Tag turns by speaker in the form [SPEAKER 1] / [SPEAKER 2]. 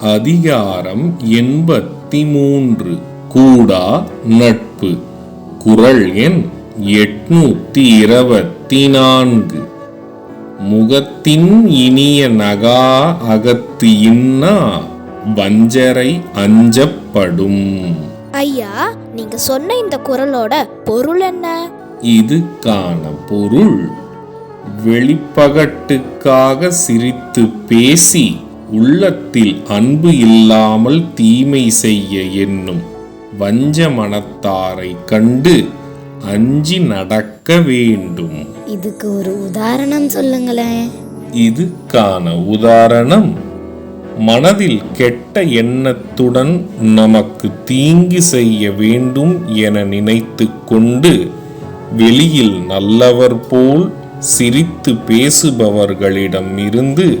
[SPEAKER 1] அதிகாரம் எண்பத்தி மூன்று கூடா நட்பு. குரல் எண் எட்நூத்தி இருபத்தி நான்கு முகத்தின் இனிய நகா அகத்து இன்னா வஞ்சரை அஞ்சப்படும்.
[SPEAKER 2] ஐயா நீங்க சொன்ன இந்த குரலோட பொருள் என்ன?
[SPEAKER 1] இதுக்கான பொருள். வெளிப்பகட்டுக்காக சிரித்து பேசி உள்ளத்தில் அன்பு இல்லாமல் தீமை செய்ய எண்ணும் வஞ்ச மனத்தாரை கண்டு அஞ்சி நடக்க வேண்டும்.
[SPEAKER 2] இதுக்கு ஒரு உதாரணம் சொல்லுங்களேன்.
[SPEAKER 1] இதுக்கான உதாரணம் மனதில் கெட்ட எண்ணத்துடன் நமக்கு தீங்கு செய்ய வேண்டும் என நினைத்து கொண்டு வெளியில் நல்லவர் போல் சிரித்து பேசுபவர்களிடம் இருந்து